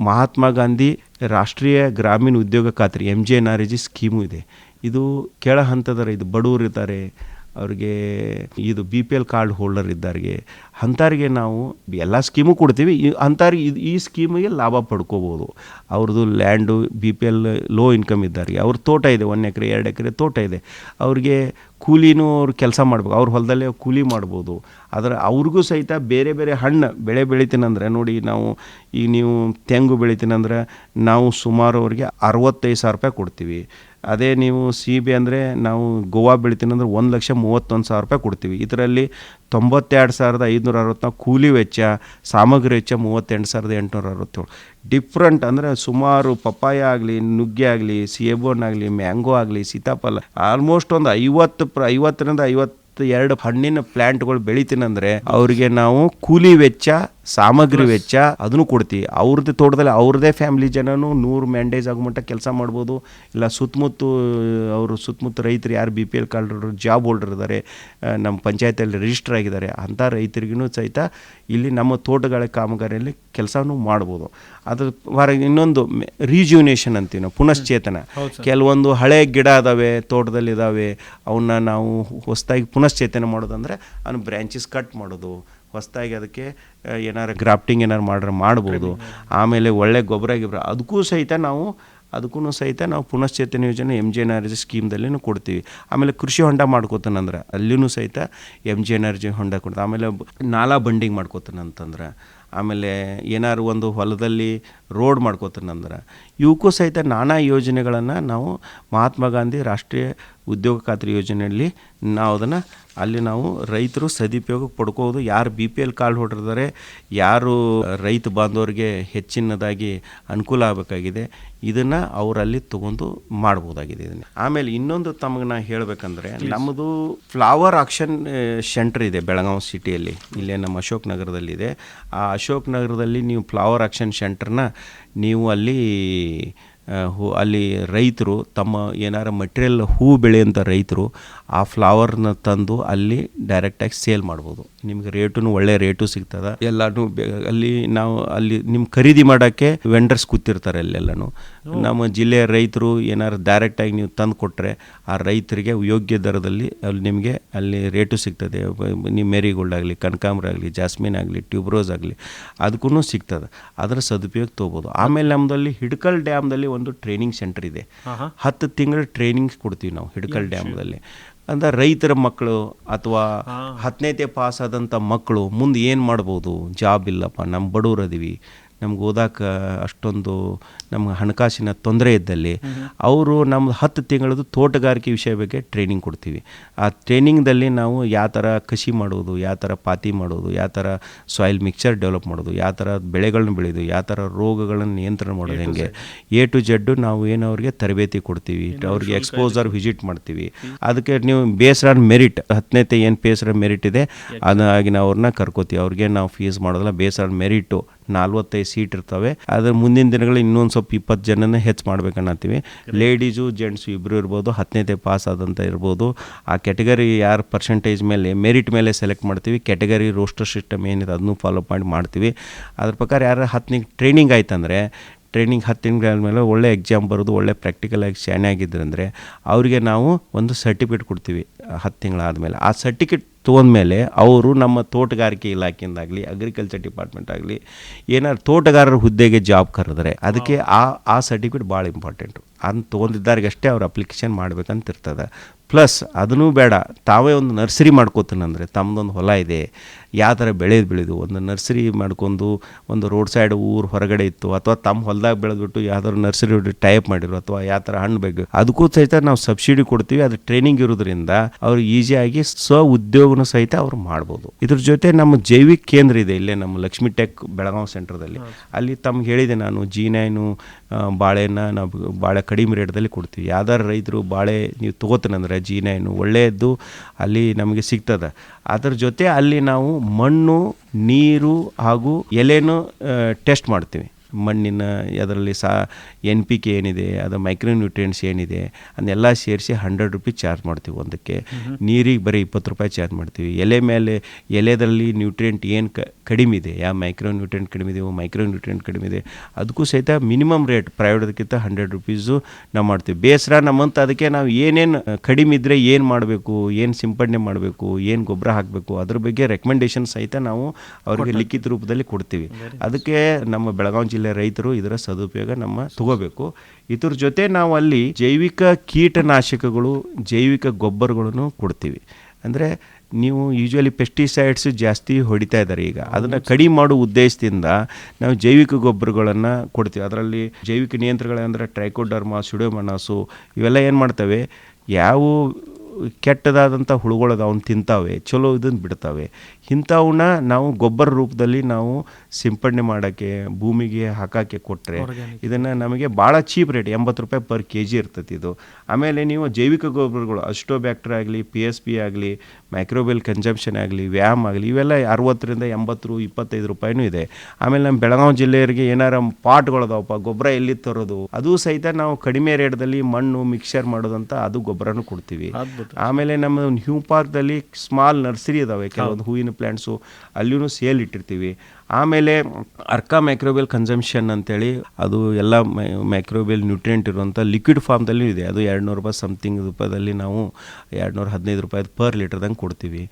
ಮಹಾತ್ಮ ಗಾಂಧಿ ರಾಷ್ಟ್ರೀಯ ಗ್ರಾಮೀಣ ಉದ್ಯೋಗ ಖಾತ್ರಿ M G N R G scheme ಇದೆ. ಇದು ಕೆಳ ಹಂತದ ಇದು ಬಡವರು ಇದ್ದಾರೆ ಅವ್ರಿಗೆ ಇದು B P L card holder ಇದ್ದಾರಿಗೆ ಅಂಥವ್ರಿಗೆ ನಾವು ಎಲ್ಲ ಸ್ಕೀಮು ಕೊಡ್ತೀವಿ. ಅಂಥವ್ರಿಗೆ ಇದು ಈ ಸ್ಕೀಮಿಗೆ ಲಾಭ ಪಡ್ಕೋಬೋದು. ಅವ್ರದ್ದು land B P L low income ಇದ್ದಾರಿಗೆ, ಅವ್ರ ತೋಟ ಇದೆ, ಒಂದು ಎಕರೆ, ಎರಡು ಎಕರೆ ತೋಟ ಇದೆ. ಅವ್ರಿಗೆ ಕೂಲಿನೂ ಅವ್ರು ಕೆಲಸ ಮಾಡ್ಬೇಕು. ಅವ್ರ ಹೊಲದಲ್ಲೇ ಕೂಲಿ ಮಾಡ್ಬೋದು. ಆದರೆ ಅವ್ರಿಗೂ ಸಹಿತ ಬೇರೆ ಬೇರೆ ಹಣ್ಣು ಬೆಳೆ ಬೆಳಿತೀನಂದ್ರೆ, ನೋಡಿ ನಾವು ಈಗ ನೀವು ತೆಂಗು ಬೆಳಿತೀನಂದ್ರೆ, ನಾವು ಸುಮಾರು ಅವ್ರಿಗೆ ಅರವತ್ತೈದು ಸಾವಿರ ರೂಪಾಯಿ ಕೊಡ್ತೀವಿ. ಅದೇ ನೀವು ಸೀಬೆ ಅಂದರೆ ನಾವು ಗೋವಾ ಬೆಳಿತೀನಂದ್ರೆ ಒಂದು ಲಕ್ಷ ಮೂವತ್ತೊಂದು ಸಾವಿರ ರೂಪಾಯಿ ಕೊಡ್ತೀವಿ. ಇದರಲ್ಲಿ ತೊಂಬತ್ತೆರಡು ಸಾವಿರದ ಐದುನೂರ ಅರವತ್ತು ಕೂಲಿ ವೆಚ್ಚ, ಸಾಮಗ್ರಿ ವೆಚ್ಚ ಮೂವತ್ತೆಂಟು ಸಾವಿರದ ಎಂಟುನೂರ ಅರವತ್ತೇಳು. ಡಿಫ್ರೆಂಟ್ ಅಂದರೆ ಸುಮಾರು ಪಪ್ಪಾಯ ಆಗಲಿ, ನುಗ್ಗೆ ಆಗಲಿ ಸೇಬೋನ್ ಆಗಲಿ, ಮ್ಯಾಂಗೋ ಆಗಲಿ, ಸೀತಾಫಲ ಆಲ್ಮೋಸ್ಟ್ ಒಂದು ಐವತ್ತು ಪ್ರ, ಐವತ್ತರಿಂದ ಐವತ್ತು ಎರಡು ಹಣ್ಣಿನ ಪ್ಲ್ಯಾಂಟ್ಗಳು ಬೆಳಿತೀನಂದರೆ ಅವರಿಗೆ ನಾವು ಕೂಲಿ ವೆಚ್ಚ ಸಾಮಗ್ರಿ ವೆಚ್ಚ ಅದನ್ನು ಕೊಡ್ತೀವಿ. ಅವ್ರದ್ದು ತೋಟದಲ್ಲಿ ಅವ್ರದೇ ಫ್ಯಾಮಿಲಿ ಜನನು ನೂರು ಮ್ಯಾಂಡೇಜ್ ಆಗೋ ಮಟ್ಟ ಕೆಲಸ ಮಾಡ್ಬೋದು. ಇಲ್ಲ ಸುತ್ತಮುತ್ತ ಅವರು ಸುತ್ತಮುತ್ತ ರೈತರು ಯಾರು B P L card job holder ಇದ್ದಾರೆ ನಮ್ಮ ಪಂಚಾಯತಿಯಲ್ಲಿ ರಿಜಿಸ್ಟರ್ ಆಗಿದ್ದಾರೆ ಅಂಥ ರೈತರಿಗೂ ಸಹಿತ ಇಲ್ಲಿ ನಮ್ಮ ತೋಟಗಳ ಕಾಮಗಾರಿಯಲ್ಲಿ ಕೆಲಸನೂ ಮಾಡ್ಬೋದು. ಅದ್ರ ಹೊರ ಇನ್ನೊಂದು ರೀಜ್ಯೂನೇಷನ್ ಅಂತೀವಿ ನಾವು ಪುನಶ್ಚೇತನ. ಕೆಲವೊಂದು ಹಳೆ ಗಿಡ ಅದಾವೆ ತೋಟದಲ್ಲಿ ಇದ್ದಾವೆ ಅವನ್ನ ನಾವು ಹೊಸದಾಗಿ ಪುನಶ್ಚೇತನ ಮಾಡೋದಂದ್ರೆ ಅವ್ನ ಬ್ರ್ಯಾಂಚಸ್ ಕಟ್ ಮಾಡೋದು ಹೊಸದಾಗಿ ಅದಕ್ಕೆ ಏನಾರು ಗ್ರಾಫ್ಟಿಂಗ್ ಏನಾರು ಮಾಡ್ರೆ, ಮಾಡ್ಬೋದು. ಆಮೇಲೆ ಒಳ್ಳೆ ಗೊಬ್ಬರ ಗಿಬ್ಬರ ಅದಕ್ಕೂ ಸಹಿತ ನಾವು ಅದಕ್ಕೂ ಸಹಿತ ನಾವು ಪುನಶ್ಚೇತನ ಯೋಜನೆ M G N R G ಸ್ಕೀಮ್ದಲ್ಲಿನೂ ಕೊಡ್ತೀವಿ. ಆಮೇಲೆ ಕೃಷಿ ಹೊಂಡ ಮಾಡ್ಕೋತಾನಂದ್ರೆ ಅಲ್ಲಿಯೂ ಸಹಿತ M G N R G ಹೊಂಡ ಕೊಡ್ತೀವಿ ಆಮೇಲೆ ನಾಲಾ ಬಂಡಿಂಗ್ ಮಾಡ್ಕೋತಾನಂತಂದ್ರೆ, ಆಮೇಲೆ ಏನಾರು ಒಂದು ಹೊಲದಲ್ಲಿ ರೋಡ್ ಮಾಡ್ಕೋತಾನಂದ್ರೆ ಇವಕ್ಕೂ ಸಹಿತ ನಾನಾ ಯೋಜನೆಗಳನ್ನು ನಾವು ಮಹಾತ್ಮ ಗಾಂಧಿ ರಾಷ್ಟ್ರೀಯ ಉದ್ಯೋಗ ಖಾತ್ರಿ ಯೋಜನೆಯಲ್ಲಿ ನಾವು ಅದನ್ನು ಅಲ್ಲಿ ನಾವು ರೈತರು ಸದುಪಯೋಗ ಪಡ್ಕೋದು ಯಾರು ಬಿ ಪಿ ಎಲ್ ಕಾರ್ಡ್ ಹೊಡೆದಿದ್ದಾರೆ ಯಾರು ರೈತ ಬಾಂಧವರಿಗೆ ಹೆಚ್ಚಿನದಾಗಿ ಅನುಕೂಲ ಆಗಬೇಕಾಗಿದೆ ಇದನ್ನು ಅವರಲ್ಲಿ ತಗೊಂಡು ಮಾಡ್ಬೋದಾಗಿದೆ ಇದನ್ನು. ಆಮೇಲೆ ಇನ್ನೊಂದು ತಮಗೆ ನಾನು ಹೇಳಬೇಕಂದ್ರೆ ನಮ್ಮದು ಫ್ಲವರ್ ಆಕ್ಷನ್ ಸೆಂಟರ್ ಇದೆ ಬೆಳಗಾವಿ ಸಿಟಿಯಲ್ಲಿ ಇಲ್ಲೇ ನಮ್ಮ ಅಶೋಕ್ ನಗರದಲ್ಲಿದೆ. ಆ ಅಶೋಕ್ ನಗರದಲ್ಲಿ ನೀವು ಫ್ಲವರ್ ಆಕ್ಷನ್ ಸೆಂಟರ್ನ ನೀವು ಅಲ್ಲಿ ಹೂ ಅಲ್ಲಿ ರೈತರು ತಮ್ಮ ಏನಾರ ಮಟೀರಿಯಲ್ ಹೂ ಬೆಳೆಯುವಂಥ ರೈತರು ಆ ಫ್ಲವರ್ನ ತಂದು ಅಲ್ಲಿ ಡೈರೆಕ್ಟಾಗಿ ಸೇಲ್ ಮಾಡ್ಬೋದು. ನಿಮ್ಗೆ ರೇಟು ಒಳ್ಳೆ ರೇಟು ಸಿಗ್ತದೆ. ಎಲ್ಲನೂ ಅಲ್ಲಿ ನಾವು ಅಲ್ಲಿ ನಿಮ್ಮ ಖರೀದಿ ಮಾಡೋಕ್ಕೆ ವೆಂಡರ್ಸ್ ಕೂತಿರ್ತಾರೆ ಅಲ್ಲೆಲ್ಲನೂ. ನಮ್ಮ ಜಿಲ್ಲೆಯ ರೈತರು ಏನಾರು ಡೈರೆಕ್ಟಾಗಿ ನೀವು ತಂದು ಕೊಟ್ಟರೆ ಆ ರೈತರಿಗೆ ಯೋಗ್ಯ ದರದಲ್ಲಿ ಅಲ್ಲಿ ನಿಮಗೆ ಅಲ್ಲಿ ರೇಟು ಸಿಗ್ತದೆ. ನಿಮ್ಮ ಮೇರಿಗೋಲ್ಡ್ ಆಗಲಿ ಕನಕಾಂಬ್ರ ಆಗಲಿ ಜಾಸ್ಮಿನ್ ಆಗಲಿ ಟ್ಯೂಬ್ರೋಸ್ ಆಗಲಿ ಅದಕ್ಕೂ ಸಿಗ್ತದೆ. ಅದರ ಸದುಪಯೋಗ ತೊಗೋಬೋದು. ಆಮೇಲೆ ನಮ್ಮದಲ್ಲಿ ಹಿಡ್ಕಲ್ ಡ್ಯಾಮ್ದಲ್ಲಿ ಒಂದು ಟ್ರೈನಿಂಗ್ ಸೆಂಟರ್ ಇದೆ. ಹತ್ತು ತಿಂಗಳ ಟ್ರೈನಿಂಗ್ಸ್ ಕೊಡ್ತೀವಿ ನಾವು ಹಿಡ್ಕಲ್ ಡ್ಯಾಮ್ದಲ್ಲಿ. ಅಂದ್ರೆ ರೈತರ ಮಕ್ಕಳು ಅಥವಾ ಹತ್ತನೇತೆ ಪಾಸ್ ಆದಂಥ ಮಕ್ಕಳು ಮುಂದೆ ಏನು ಮಾಡ್ಬೋದು? ಜಾಬ್ ಇಲ್ಲಪ್ಪ ನಮ್ಮ ಬಡವ್ರು ಅದೀವಿ. ನಮ್ಗೆ ಓದಾಕ ಅಷ್ಟೊಂದು ನಮ್ಗೆ ಹಣಕಾಸಿನ ತೊಂದರೆ ಇದ್ದಲ್ಲಿ ಅವರು ನಮ್ಮ ಹತ್ತು ತಿಂಗಳದ್ದು ತೋಟಗಾರಿಕೆ ವಿಷಯ ಬಗ್ಗೆ ಟ್ರೈನಿಂಗ್ ಕೊಡ್ತೀವಿ. ಆ ಟ್ರೈನಿಂಗ್ದಲ್ಲಿ ನಾವು ಯಾವ ಥರ ಕಸಿ ಮಾಡೋದು ಯಾವ ಥರ ಪಾತಿ ಮಾಡೋದು ಯಾವ ಥರ ಸಾಯಿಲ್ ಮಿಕ್ಸರ್ ಡೆವಲಪ್ ಮಾಡೋದು ಯಾವ ಥರ ಬೆಳೆಗಳನ್ನ ಬೆಳೆಯೋದು ಯಾವ ಥರ ರೋಗಗಳನ್ನು ನಿಯಂತ್ರಣ ಮಾಡೋದು ಹೆಂಗೆ? ಎ ಟು ಜೆಡ್ಡು ನಾವು ಏನು ಅವ್ರಿಗೆ ತರಬೇತಿ ಕೊಡ್ತೀವಿ. ಅವ್ರಿಗೆ ಎಕ್ಸ್ಪೋಸರ್ ವಿಸಿಟ್ ಮಾಡ್ತೀವಿ. ಅದಕ್ಕೆ ನೀವು ಬೇಸ್ ಆನ್ ಮೆರಿಟ್ ಹತ್ತನೇತೆ ಏನು ಬೇಸರ ಮೆರಿಟ್ ಇದೆ ಅದಾಗಿ ನಾವು ಅವ್ರನ್ನ ಕರ್ಕೋತೀವಿ. ಅವ್ರಿಗೆ ನಾವು ಫೀಸ್ ಮಾಡೋದಿಲ್ಲ ಬೇಸ್ ಆನ್ ಮೆರಿಟು ನಲ್ವತ್ತೈದು ಸೀಟ್ ಇರ್ತವೆ. ಅದ್ರ ಮುಂದಿನ ದಿನಗಳು ಇನ್ನೊಂದು ಸ್ವಲ್ಪ ಇಪ್ಪತ್ತು ಜನನೇ ಹೆಚ್ಚು ಮಾಡ್ಬೇಕನ್ನತ್ತೀವಿ ಲೇಡೀಸು ಜೆಂಟ್ಸು ಇಬ್ಬರು ಇರ್ಬೋದು ಹತ್ತನೇದೇ ಪಾಸ್ ಆದಂಥ ಇರ್ಬೋದು. ಆ ಕ್ಯಾಟಗರಿ ಯಾರು ಪರ್ಸೆಂಟೇಜ್ ಮೇಲೆ ಮೆರಿಟ್ ಮೇಲೆ ಸೆಲೆಕ್ಟ್ ಮಾಡ್ತೀವಿ ಕ್ಯಾಟಗರಿ ರೋಸ್ಟರ್ ಸಿಸ್ಟಮ್ ಏನಿದೆ ಅದನ್ನು ಫಾಲೋ ಮಾಡಿ ಮಾಡ್ತೀವಿ. ಅದ್ರ ಪ್ರಕಾರ ಯಾರು ಹತ್ತನೇ ಟ್ರೈನಿಂಗ್ ಆಯ್ತಂದರೆ ಟ್ರೈನಿಂಗ್ ಹತ್ತು ತಿಂಗಳ ಮೇಲೆ ಒಳ್ಳೆ ಎಕ್ಸಾಮ್ ಬರೋದು ಒಳ್ಳೆ ಪ್ರಾಕ್ಟಿಕಲ್ ಆಗಿ ಶಾಣೆ ಆಗಿದ್ರಂದರೆ ಅವರಿಗೆ ನಾವು ಒಂದು ಸರ್ಟಿಫಿಕೇಟ್ ಕೊಡ್ತೀವಿ ಹತ್ತು ತಿಂಗಳಾದಮೇಲೆ. ಆ ಸರ್ಟಿಫಿಕೇಟ್ ತೊಗೊಂಡ್ಮೇಲೆ ಅವರು ನಮ್ಮ ತೋಟಗಾರಿಕೆ ಇಲಾಖೆಯಿಂದಾಗಲಿ ಅಗ್ರಿಕಲ್ಚರ್ ಡಿಪಾರ್ಟ್ಮೆಂಟ್ ಆಗಲಿ ಏನಾದ್ರು ತೋಟಗಾರರ ಹುದ್ದೆಗೆ ಜಾಬ್ ಕರೆದ್ರೆ ಅದಕ್ಕೆ ಆ ಆ ಸರ್ಟಿಫಿಕೇಟ್ ಭಾಳ ಇಂಪಾರ್ಟೆಂಟು ಅದನ್ನು ತೊಗೊಂಡಿದ್ದಾರಿಗೆ ಅಷ್ಟೇ ಅವ್ರು ಅಪ್ಲಿಕೇಶನ್ ಮಾಡ್ಬೇಕಂತ ಇರ್ತದೆ ಪ್ಲಸ್ ಅದನ್ನೂ ಬೇಡ ತಾವೇ ಒಂದು ನರ್ಸರಿ ಮಾಡ್ಕೋತೀನಂದರೆ ತಮ್ಮದೊಂದು ಹೊಲ ಇದೆ ಯಾವ ಥರ ಬೆಳೆದು ಬೆಳೆದು ಒಂದು ನರ್ಸರಿ ಮಾಡ್ಕೊಂಡು ಒಂದು ರೋಡ್ ಸೈಡ್ ಊರು ಹೊರಗಡೆ ಇತ್ತು ಅಥವಾ ತಮ್ಮ ಹೊಲದಾಗ ಬೆಳೆದ್ಬಿಟ್ಟು ಯಾವ್ದಾದ್ರು ನರ್ಸರಿ ಟೈಪ್ ಮಾಡಿರೋ ಅಥವಾ ಯಾವ ಥರ ಹಣ್ಣು ಬೇಕು ಅದಕ್ಕೂ ಸಹಿತ ನಾವು ಸಬ್ಸಿಡಿ ಕೊಡ್ತೀವಿ. ಅದು ಟ್ರೈನಿಂಗ್ ಇರೋದ್ರಿಂದ ಅವ್ರು ಈಸಿಯಾಗಿ ಸ್ವ ಉದ್ಯೋಗನ ಸಹಿತ ಅವ್ರು ಮಾಡ್ಬೋದು. ಇದ್ರ ಜೊತೆ ನಮ್ಮ ಜೈವಿಕ ಕೇಂದ್ರ ಇದೆ ಇಲ್ಲೇ ನಮ್ಮ ಲಕ್ಷ್ಮಿ ಟೆಕ್ ಬೆಳಗಾವಿ ಸೆಂಟ್ರದಲ್ಲಿ. ಅಲ್ಲಿ ತಮ್ಗೆ ಹೇಳಿದೆ ನಾನು ಜೀನೈನು ಬಾಳೆನ ನಾವು ಬಾಳೆ ಕಡಿಮೆ ರೇಟ್ದಲ್ಲಿ ಕೊಡ್ತೀವಿ. ಯಾವ್ದಾರು ರೈತರು ಬಾಳೆ ನೀವು ತೊಗೋತಾನಂದ್ರೆ ಜಿ ನೈನು ಒಳ್ಳೆಯದ್ದು ಅಲ್ಲಿ ನಮಗೆ ಸಿಗ್ತದೆ. ಅದರ ಜೊತೆ ಅಲ್ಲಿ ನಾವು ಮಣ್ಣು, ನೀರು ಹಾಗೂ ಎಲೆನೂ ಟೆಸ್ಟ್ ಮಾಡ್ತೀವಿ. ಮಣ್ಣಿನ ಅದರಲ್ಲಿ ಸಾ ಎನ್ ಪಿ ಕೆ ಏನಿದೆ ಅದು ಮೈಕ್ರೋ ನ್ಯೂಟ್ರಿಯೆಂಟ್ಸ್ ಏನಿದೆ ಅದನ್ನೆಲ್ಲ ಸೇರಿಸಿ ಹಂಡ್ರೆಡ್ ರುಪೀಸ್ ಚಾರ್ಜ್ ಮಾಡ್ತೀವಿ ಒಂದಕ್ಕೆ. ನೀರಿಗೆ ಬರೀ ಇಪ್ಪತ್ತು ರೂಪಾಯಿ ಚಾರ್ಜ್ ಮಾಡ್ತೀವಿ. ಎಲೆ ಮೇಲೆ ಎಲೆದಲ್ಲಿ ನ್ಯೂಟ್ರಿಯೆಂಟ್ ಏನು ಕ ಕಡಿಮೆ ಇದೆ ಯಾವ ಮೈಕ್ರೋ ನ್ಯೂಟ್ರಿಯೆಂಟ್ ಕಡಿಮೆ ಇದೆ ಮೈಕ್ರೋ ನ್ಯೂಟ್ರಿಯೆಂಟ್ ಕಡಿಮೆ ಇದೆ ಅದಕ್ಕೂ ಸಹಿತ ಮಿನಿಮಮ್ ರೇಟ್ ಪ್ರೈವೇಟ್ದಕ್ಕಿಂತ ಹಂಡ್ರೆಡ್ ರುಪೀಸು ನಾವು ಮಾಡ್ತೀವಿ. ಬೇಸರ ನಮ್ಮಂತ ಅದಕ್ಕೆ ನಾವು ಏನೇನು ಕಡಿಮೆ ಇದ್ದರೆ ಏನು ಮಾಡಬೇಕು ಏನು ಸಿಂಪಡಣೆ ಮಾಡಬೇಕು ಏನು ಗೊಬ್ಬರ ಹಾಕಬೇಕು ಅದ್ರ ಬಗ್ಗೆ ರೆಕಮೆಂಡೇಶನ್ ಸಹಿತ ನಾವು ಅವರಿಗೆ ಲಿಖಿತ ರೂಪದಲ್ಲಿ ಕೊಡ್ತೀವಿ. ಅದಕ್ಕೆ ನಮ್ಮ ಬೆಳಗಾವಿ ಜಿಲ್ಲೆ ರೈತರು ಇದರ ಸದುಪಯೋಗ ನಮ್ಮ ತಗೋಬೇಕು. ಇದ್ರ ಜೊತೆ ನಾವು ಅಲ್ಲಿ ಜೈವಿಕ ಕೀಟನಾಶಕಗಳು ಜೈವಿಕ ಗೊಬ್ಬರಗಳನ್ನು ಕೊಡ್ತೀವಿ. ಅಂದರೆ ನೀವು ಯೂಶ್ವಲಿ ಪೆಸ್ಟಿಸೈಡ್ಸ್ ಜಾಸ್ತಿ ಹೊಡಿತಾ ಇದ್ದಾರೆ ಈಗ. ಅದನ್ನು ಕಡಿಮೆ ಮಾಡೋ ಉದ್ದೇಶದಿಂದ ನಾವು ಜೈವಿಕ ಗೊಬ್ಬರಗಳನ್ನು ಕೊಡ್ತೀವಿ. ಅದರಲ್ಲಿ ಜೈವಿಕ ನಿಯಂತ್ರಣಗಳಂದರೆ ಟ್ರೈಕೋಡರ್ಮಾ ಸುಡೋಮನಾಸು ಇವೆಲ್ಲ ಏನು ಮಾಡ್ತವೆ? ಯಾವ ಕೆಟ್ಟದಾದಂಥ ಹುಳುಗಳದ ಅವನ್ನ ತಿಂತಾವೆ ಚಲೋ ಇದನ್ನು ಬಿಡ್ತಾವೆ. ಇಂಥವನ್ನ ನಾವು ಗೊಬ್ಬರ ರೂಪದಲ್ಲಿ ನಾವು ಸಿಂಪಡಣೆ ಮಾಡೋಕ್ಕೆ ಭೂಮಿಗೆ ಹಾಕೋಕ್ಕೆ ಕೊಟ್ಟರೆ ಇದನ್ನು ನಮಗೆ ಭಾಳ ಚೀಪ್ ರೇಟ್ ಎಂಬತ್ತು ರೂಪಾಯಿ ಪರ್ ಕೆ ಜಿ ಇರ್ತೈತಿ ಇದು. ಆಮೇಲೆ ನೀವು ಜೈವಿಕ ಗೊಬ್ಬರಗಳು ಅಸ್ಟೋಬ್ಯಾಕ್ಟರ್ ಆಗಲಿ ಪಿ ಎಸ್ ಪಿ ಆಗಲಿ ಮೈಕ್ರೋಬೆಲ್ ಕನ್ಸಂಪ್ಷನ್ ಆಗಲಿ ವ್ಯಾಮ್ ಆಗಲಿ ಇವೆಲ್ಲ ಅರವತ್ತರಿಂದ ಎಂಬತ್ತು ಇಪ್ಪತ್ತೈದು ರೂಪಾಯಿನೂ ಇದೆ. ಆಮೇಲೆ ನಮ್ಮ ಬೆಳಗಾವಿ ಜಿಲ್ಲೆಯವರಿಗೆ ಏನಾರ ಪಾಟ್ಗಳದಾವಪ್ಪ ಗೊಬ್ಬರ ಎಲ್ಲಿ ತರೋದು? ಅದು ಸಹಿತ ನಾವು ಕಡಿಮೆ ರೇಟ್ದಲ್ಲಿ ಮಣ್ಣು ಮಿಕ್ಸರ್ ಮಾಡೋದಂತ ಅದು ಗೊಬ್ಬರನೂ ಕೊಡ್ತೀವಿ. ಆಮೇಲೆ ನಮ್ಮ ನ್ಯೂ ಪಾರ್ಕ್ದಲ್ಲಿ ಸ್ಮಾಲ್ ನರ್ಸರಿ ಇದಾವೆ. ಕೆಲವೊಂದು ಹೂವಿನ ಪ್ಲ್ಯಾಂಟ್ಸು ಅಲ್ಲಿಯೂ ಸೇಲ್ ಇಟ್ಟಿರ್ತೀವಿ. ಆಮೇಲೆ ಅರ್ಕ ಮೈಕ್ರೋಬಿಯಲ್ ಕನ್ಸಂಪ್ಷನ್ ಅಂತೇಳಿ ಅದು ಎಲ್ಲ ಮೈಕ್ರೋಬಿಯಲ್ ನ್ಯೂಟ್ರಿಯೆಂಟ್ ಇರುವಂಥ ಲಿಕ್ವಿಡ್ ಫಾರ್ಮ್ದಲ್ಲೂ ಇದೆ. ಅದು ಎರಡು ನೂರು ರೂಪಾಯಿ ಸಮಥಿಂಗ್ ರೂಪಾಯಿದಲ್ಲಿ ನಾವು ಎರಡು ನೂರ ಹದಿನೈದು ರೂಪಾಯಿ ಪರ್ ಲೀಟರ್ದಂಗೆ ಕೊಡ್ತೀವಿ.